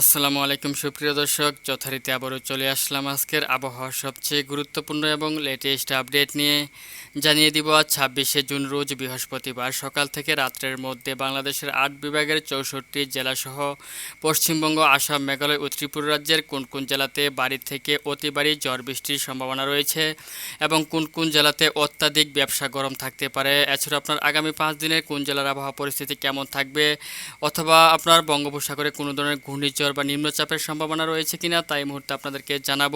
আসসালামু আলাইকুম, সুপ্রিয় দর্শক। যথারীতি আবারও চলে আসলাম আজকের আবহাওয়ার সবচেয়ে গুরুত্বপূর্ণ এবং লেটেস্ট আপডেট নিয়ে। জানিয়ে দিব, আজ ছাব্বিশে জুন রোজ বৃহস্পতিবার সকাল থেকে রাত্রের মধ্যে বাংলাদেশের আট বিভাগের চৌষট্টি জেলাসহ পশ্চিমবঙ্গ, আসাম, মেঘালয় ও ত্রিপুরা রাজ্যের কোন কোন জেলাতে বাড়ি থেকে অতি বাড়ি ঝড় বৃষ্টির সম্ভাবনা রয়েছে এবং কোন কোন জেলাতে অত্যাধিক ব্যবসা গরম থাকতে পারে? এছাড়া আপনার আগামী পাঁচ দিনের কোন জেলার আবহাওয়া পরিস্থিতি কেমন থাকবে? অথবা আপনার বঙ্গোপসাগরে কোনো ধরনের ঘূর্ণিঝড় বা নিম্নচাপের সম্ভাবনা রয়েছে কিনা তাই মুহূর্তে আপনাদেরকে জানাব।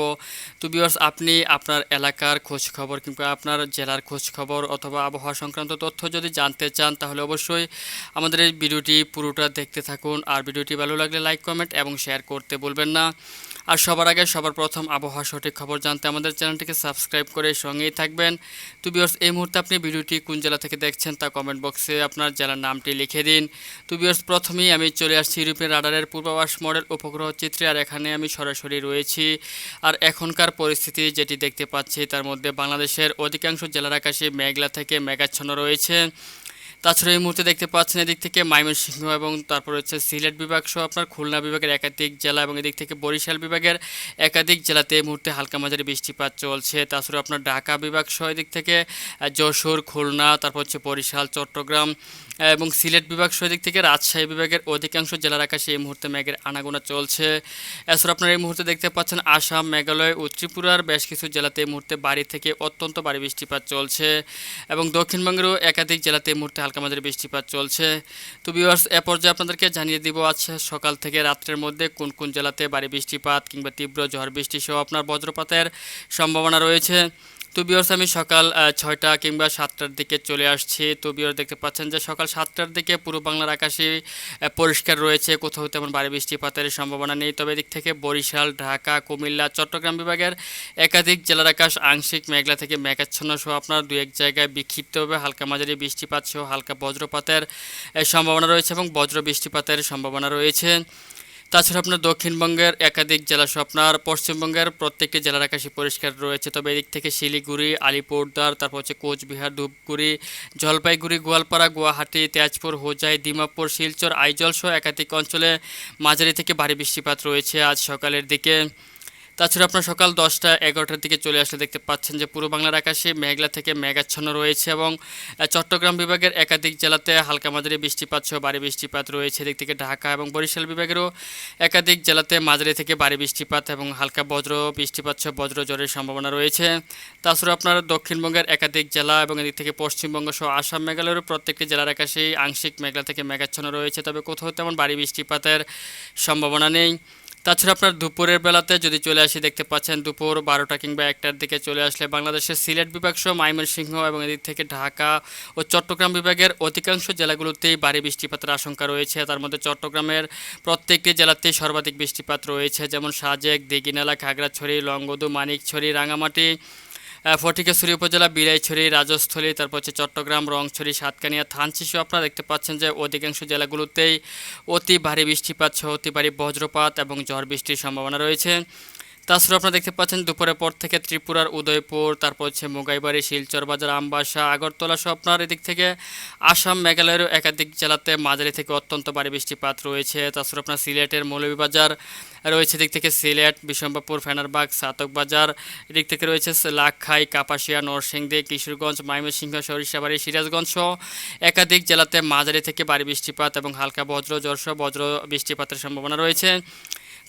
তো বিয়ার্স আপনি আপনার এলাকার খোঁজ খবর কিংবা আপনার জেলার খোঁজ খবর অথবা আবহাওয়া সংক্রান্ত তথ্য যদি জানতে চান, তাহলে অবশ্যই আমাদের এই ভিডিওটি পুরোটা দেখতে থাকুন। আর ভিডিওটি ভালো লাগলে লাইক, কমেন্ট এবং শেয়ার করতে বলবেন না। আর সবার আগে সবার প্রথম আবহাওয়া সঠিক খবর জানতে আমাদের চ্যানেলটিকে সাবস্ক্রাইব করে সঙ্গেই থাকবেন। তো বিয়ার্স এই মুহূর্তে আপনি ভিডিওটি কোন জেলা থেকে দেখছেন তা কমেন্ট বক্সে আপনার জেলার নামটি লিখে দিন। তো বিয়ার্স প্রথমেই আমি চলে আসছি ইউরোপের রাডারের পূর্বাভাস মডেল উপগ্রহ চিত্রে আর এখানে আমি সরাসরি রয়েছি। আর এখনকার পরিস্থিতি যেটি দেখতে পাচ্ছি, তার মধ্যে বাংলাদেশের অধিকাংশ জেলার আকাশে মেঘলা থেকে মেঘাচ্ছন্ন রয়েছে। তাছাড়া এই মুহূর্তে দেখতে পাচ্ছেন এদিক থেকে ময়মনসিংহ এবং তারপর হচ্ছে সিলেট বিভাগ সহ আপনার খুলনা বিভাগের একাধিক জেলা এবং এদিক থেকে বরিশাল বিভাগের একাধিক জেলাতে এই মুহূর্তে হালকা মাঝারি বৃষ্টিপাত চলছে। তাছাড়া আপনার ঢাকা বিভাগ সহ এদিক থেকে যশোর, খুলনা, তারপর হচ্ছে বরিশাল, চট্টগ্রাম এবং সিলেট বিভাগ সহ এদিক থেকে রাজশাহী বিভাগের অধিকাংশ জেলার আকাশে এই মুহূর্তে মেঘের আনাগোনা চলছে। এছাড়া আপনারা এই মুহূর্তে দেখতে পাচ্ছেন আসাম, মেঘালয় ও ত্রিপুরার বেশ কিছু জেলাতে এই মুহূর্তে বাড়ি থেকে অত্যন্ত ভারী বৃষ্টিপাত চলছে এবং দক্ষিণবঙ্গেরও একাধিক জেলাতে এই মুহূর্তে হালকা মাঝারি বৃষ্টিপাত চলছে। তো ভিউয়ার্স এ পর্যায়ে আপনাদেরকে জানিয়ে দিব আজকে সকাল থেকে রাত্রের মধ্যে কোন কোন জেলাতে বাড়ি বৃষ্টিপাত কিংবা তীব্র ঝড় বৃষ্টি সহ আপনার বজ্রপাতের সম্ভাবনা রয়েছে। তো বিয়র্স আমি সকাল ছয়টা কিংবা সাতটার দিকে চলে আসছি। তো বিয়র্স দেখতে পাচ্ছেন যে সকাল সাতটার দিকে পূর্ব বাংলার আকাশে পরিষ্কার রয়েছে। কোথাও তেমন ভারী বৃষ্টিপাতের সম্ভাবনা নেই। তবে এদিক থেকে বরিশাল, ঢাকা, কুমিল্লা, চট্টগ্রাম বিভাগের একাধিক জেলার আকাশ আংশিক মেঘলা থেকে মেঘাচ্ছন্ন সহ আপনার দু এক জায়গায় বিক্ষিপ্তভাবে হালকা মাঝারি বৃষ্টিপাত সহ হালকা বজ্রপাতের সম্ভাবনা রয়েছে এবং বজ্র বৃষ্টিপাতের সম্ভাবনা রয়েছে। তাছাড়া আপনার দক্ষিণবঙ্গের একাধিক জেলা সহ আপনার পশ্চিমবঙ্গের প্রত্যেকটি জেলার আকাশে পরিষ্কার রয়েছে। তবে এদিক থেকে শিলিগুড়ি আলিপুরদার তারপর হচ্ছে কোচবিহার, ধূপগুড়ি, জলপাইগুড়ি, গোয়ালপাড়া, গুয়াহাটি, তেজপুর, হোজাই, ডিমাপুর, শিলচর আইজল সহ একাধিক অঞ্চলে মাঝারি থেকে ভারী বৃষ্টিপাত রয়েছে আজ সকালের দিকে। তাছাড়া আপনার সকাল দশটা এগারোটার দিকে চলে আসলে দেখতে পাচ্ছেন যে পূর্ব বাংলার আকাশে মেঘলা থেকে মেঘাচ্ছন্ন রয়েছে এবং চট্টগ্রাম বিভাগের একাধিক জেলাতে হালকা মাঝারি বৃষ্টিপাত সহ ভারী বৃষ্টিপাত রয়েছে। এদিক থেকে ঢাকা এবং বরিশাল বিভাগেরও একাধিক জেলাতে মাঝারি থেকে ভারী বৃষ্টিপাত এবং হালকা বজ্র বৃষ্টিপাত সহ বজ্র ঝড়ের সম্ভাবনা রয়েছে। তাছাড়া আপনার দক্ষিণবঙ্গের একাধিক জেলা এবং এদিক থেকে পশ্চিমবঙ্গ সহ আসাম, মেঘালয়েরও প্রত্যেকটি জেলার আকাশেই আংশিক মেঘলা থেকে মেঘাচ্ছন্ন রয়েছে, তবে কোথাও তেমন ভারী বৃষ্টিপাতের সম্ভাবনা নেই। তাছাড়া আপনার দুপুরের বেলাতে যদি চলে আসি, দেখতে পাচ্ছেন দুপুর বারোটা কিংবা একটার দিকে চলে আসলে বাংলাদেশের সিলেট বিভাগ সহ ময়মনসিংহ এবং এদিক থেকে ঢাকা ও চট্টগ্রাম বিভাগের অধিকাংশ জেলাগুলোতেই ভারী বৃষ্টিপাতের আশঙ্কা রয়েছে। তার মধ্যে চট্টগ্রামের প্রত্যেকটি জেলাতেই সর্বাধিক বৃষ্টিপাত রয়েছে, যেমন সাজেক দিঘিনালা খাগড়াছড়ি, লংগদু, মানিকছড়ি রাঙামাটি ফটিকেশ্বরী উপজেলা বিলাইছড়ি রাজস্থলী, তারপর হচ্ছে চট্টগ্রাম, রংছড়ি, সাতকানিয়া থানচিসু আপনারা দেখতে পাচ্ছেন যে অধিকাংশ জেলাগুলোতেই অতি ভারী বৃষ্টিপাত সহ অতি ভারী বজ্রপাত এবং ঝড় বৃষ্টির সম্ভাবনা রয়েছে। তাছাড়া আপনারা দেখতে পাচ্ছেন, দুপুরের পর থেকে ত্রিপুরার উদয়পুর, তারপর হচ্ছে মোগাইবাড়ি, শিলচর বাজার, আমবাসা, আগরতলা সহ আপনার এদিক থেকে আসাম, মেঘালয়েরও একাধিক জেলাতে মাঝারি থেকে অত্যন্ত ভারী বৃষ্টিপাত রয়েছে। তাছাড়া আপনার সিলেটের মৌলভীবাজার রয়েছে, এদিক থেকে সিলেট, বিশম্বরপুর, ফেনারবাগ সাতক বাজার এদিক থেকে রয়েছে লাক্ষাই, কাপাসিয়া, নরসিংদী, কিশোরগঞ্জ, ময়মনসিংহ, সরিষাবাড়ি, সিরাজগঞ্জ সহ একাধিক জেলাতে মাঝারি থেকে ভারী বৃষ্টিপাত এবং হালকা বজ্র সহ বজ্র বৃষ্টিপাতের সম্ভাবনা রয়েছে।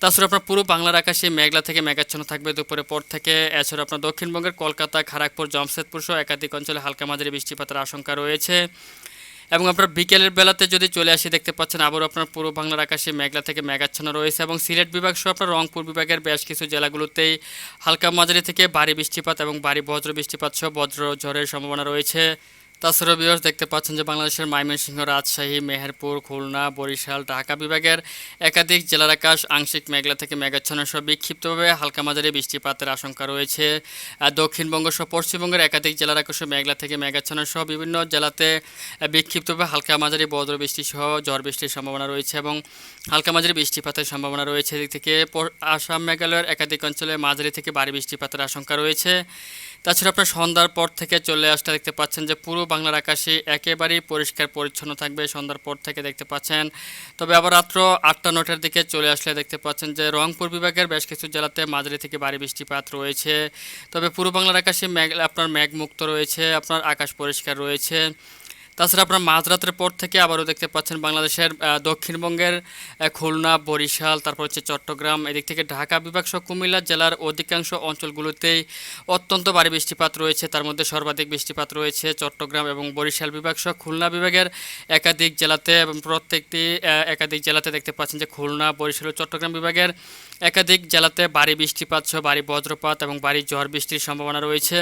তাছাড়া আপনার পুরো বাংলার আকাশে মেঘলা থেকে মেঘাচ্ছন্ন থাকবে, দুপুরে পর থেকে। এছাড়া আপনার দক্ষিণবঙ্গের কলকাতা খড়গপুর জামশেদপুর সহ একাধিক অঞ্চলে হালকা মাঝারি বৃষ্টিপাতের আশঙ্কা রয়েছে। এবং আপনার বিকেলের বেলাতে যদি চলে আসি, দেখতে পাচ্ছেন আবারও আপনার পূর্ব বাংলার আকাশে মেঘলা থেকে মেঘাচ্ছন্ন রয়েছে এবং সিলেট বিভাগ সহ আপনার রংপুর বিভাগের বেশ কিছু জেলাগুলোতেই হালকা মাঝারি থেকে ভারী বৃষ্টিপাত এবং ভারী বজ্র বৃষ্টিপাত সহ বজ্র ঝড়ের সম্ভাবনা রয়েছে। তাছাড়া বিভাগ দেখতে পাচ্ছেন যে বাংলাদেশের ময়মনসিংহ, রাজশাহী, মেহেরপুর, খুলনা, বরিশাল, ঢাকা বিভাগের একাধিক জেলার আকাশ আংশিক মেঘলা থেকে মেঘাচ্ছন্ন। সহ বিক্ষিপ্তভাবে হালকা মাঝারি বৃষ্টিপাতের আশঙ্কা রয়েছে। দক্ষিণবঙ্গ সহ পশ্চিমবঙ্গের একাধিক জেলার আকাশ মেঘলা থেকে মেঘাচ্ছন্ন সহ বিভিন্ন জেলাতে বিক্ষিপ্তভাবে হালকা মাঝারি বজ্র বৃষ্টি সহ ঝড় বৃষ্টির সম্ভাবনা রয়েছে এবং হালকা মাঝারি বৃষ্টিপাতের সম্ভাবনা রয়েছে। এদিক থেকে আসাম, মেঘালয়ের একাধিক অঞ্চলে মাঝারি থেকে ভারী বৃষ্টিপাতের আশঙ্কা রয়েছে। তাছাড়া আপনার সন্ধ্যার পর থেকে চলে আসতে দেখতে পাচ্ছেন যে পুরো বাংলার আকাশে একেবারেই পরিষ্কার পরিচ্ছন্ন থাকবে, সন্ধ্যার পর থেকে দেখতে পাচ্ছেন। তবে আবার রাত্র আটটা নটার দিকে চলে আসলে দেখতে পাচ্ছেন যে রংপুর বিভাগের বেশ কিছু জেলাতে মাঝারি থেকে ভারী বৃষ্টিপাত রয়েছে। তবে পুরো বাংলার আকাশে ম্যাগ আপনার মেঘমুক্ত রয়েছে, আপনার আকাশ পরিষ্কার রয়েছে। তাছাড়া আপনার মাঝরাতের পর থেকে আবারও দেখতে পাচ্ছেন বাংলাদেশের দক্ষিণবঙ্গের খুলনা, বরিশাল, তারপর হচ্ছে চট্টগ্রাম, এদিক থেকে ঢাকা, বিভাগ সহ কুমিল্লা জেলার অধিকাংশ অঞ্চলগুলোতেই অত্যন্ত ভারী বৃষ্টিপাত রয়েছে। তার মধ্যে সর্বাধিক বৃষ্টিপাত রয়েছে চট্টগ্রাম এবং বরিশাল বিভাগ সহ খুলনা বিভাগের একাধিক জেলাতে এবং প্রত্যেকটি একাধিক জেলাতে দেখতে পাচ্ছেন যে খুলনা, বরিশাল ও চট্টগ্রাম বিভাগের একাধিক জেলাতে ভারী বৃষ্টিপাত সহ ভারী বজ্রপাত এবং ভারী ঝড় বৃষ্টির সম্ভাবনা রয়েছে।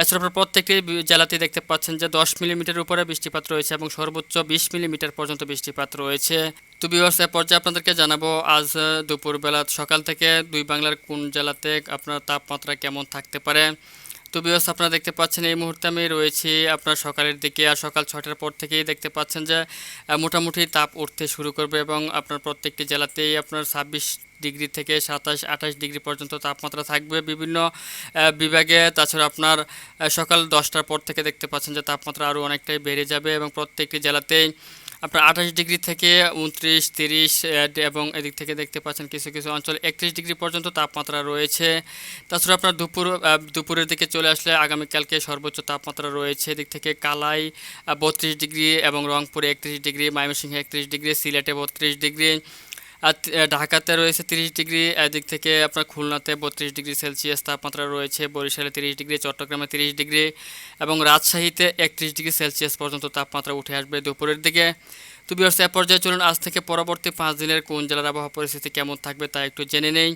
এছাড়া প্রত্যেকটি জেলাতে দেখতে পাচ্ছেন যে দশ মিলিমিটার উপরে বৃষ্টিপাত রয়েছে এবং সর্বোচ্চ বিশ মিলিমিটার পর্যন্ত বৃষ্টিপাত রয়েছে। তো বিবর্ষ পর্যায়ে আপনাদেরকে জানাব, আজ দুপুরবেলা সকাল থেকে দুই বাংলার কোন জেলাতে আপনার তাপমাত্রা কেমন থাকতে পারে? তো বিবস আপনারা দেখতে পাচ্ছেন এই মুহূর্তে আমি রয়েছি আপনার সকালের দিকে আর সকাল ছটার পর থেকেই দেখতে পাচ্ছেন যে মোটামুটি তাপ উঠতে শুরু করবে এবং আপনার প্রত্যেকটি জেলাতেই আপনার ছাব্বিশ ডিগ্রি থেকে সাতাশ, আঠাশ ডিগ্রি পর্যন্ত তাপমাত্রা থাকবে। বিভিন্ন বিভাগে, তাছাড়া আপনার সকাল দশটার পর থেকে দেখতে পাচ্ছেন যে তাপমাত্রা আরও অনেকটাই বেড়ে যাবে এবং প্রত্যেকটি জেলাতেই আপনার আঠাশ ডিগ্রি থেকে উনত্রিশ, তিরিশ এবং এদিক থেকে দেখতে পাচ্ছেন কিছু কিছু অঞ্চলে একত্রিশ ডিগ্রি পর্যন্ত তাপমাত্রা রয়েছে। তাছাড়া আপনার দুপুর দুপুরের দিকে চলে আসলে আগামীকালকে সর্বোচ্চ তাপমাত্রা রয়েছে। এদিক থেকে কালাই বত্রিশ ডিগ্রি এবং রংপুরে একত্রিশ ডিগ্রি, ময়মনসিংহে একত্রিশ ডিগ্রি, সিলেটে বত্রিশ ডিগ্রি ঢাকাতে রয়েছে তিরিশ ডিগ্রি, এদিক থেকে আপনার খুলনাতে বত্রিশ ডিগ্রি সেলসিয়াস তাপমাত্রা রয়েছে, বরিশালে তিরিশ ডিগ্রি, চট্টগ্রামে তিরিশ ডিগ্রি এবং রাজশাহীতে একত্রিশ ডিগ্রি সেলসিয়াস পর্যন্ত তাপমাত্রা উঠে আসবে দুপুরের দিকে। তো বিয়ার্স এ পর্যায়ে চলুন, আজ থেকে পরবর্তী পাঁচ দিনের কোন জেলার আবহাওয়া পরিস্থিতি কেমন থাকবে তা একটু জেনে নেই।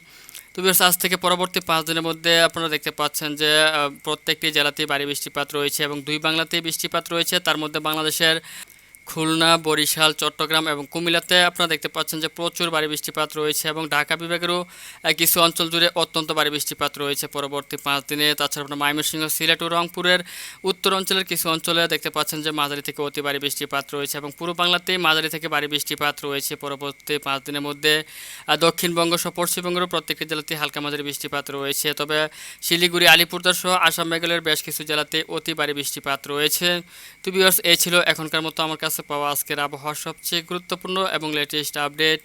তো বিয়ার্স আজ থেকে পরবর্তী পাঁচ দিনের মধ্যে আপনারা দেখতে পাচ্ছেন যে প্রত্যেকটি জেলাতেই ভারী বৃষ্টিপাত রয়েছে এবং দুই বাংলাতেই বৃষ্টিপাত রয়েছে। তার মধ্যে বাংলাদেশের খুলনা, বরিশাল, চট্টগ্রাম এবং কুমিল্লাতে আপনারা দেখতে পাচ্ছেন যে প্রচুর ভারী বৃষ্টিপাত রয়েছে এবং ঢাকা বিভাগেরও কিছু অঞ্চল জুড়ে অত্যন্ত ভারী বৃষ্টিপাত রয়েছে পরবর্তী পাঁচ দিনে। তাছাড়া আপনার ময়মনসিংহ, সিলেট ও রংপুরের উত্তর অঞ্চলের কিছু অঞ্চলে দেখতে পাচ্ছেন যে মাঝারি থেকে অতি ভারী বৃষ্টিপাত রয়েছে এবং পূর্ব বাংলাতেই মাঝারি থেকে ভারী বৃষ্টিপাত রয়েছে পরবর্তী পাঁচ দিনের মধ্যে। দক্ষিণবঙ্গ সহ পশ্চিমবঙ্গেরও প্রত্যেকটি জেলাতে হালকা মাঝারি বৃষ্টিপাত রয়েছে। তবে শিলিগুড়ি আলিপুরদার সহ আসাম মেঘালয়ের বেশ কিছু জেলাতে অতি ভারী বৃষ্টিপাত রয়েছে। তো বিয়ার্স এই ছিল এখনকার মতো আমার কাছে পাওয়া আজকের আবহাওয়ার সবচেয়ে গুরুত্বপূর্ণ এবং লেটেস্ট আপডেট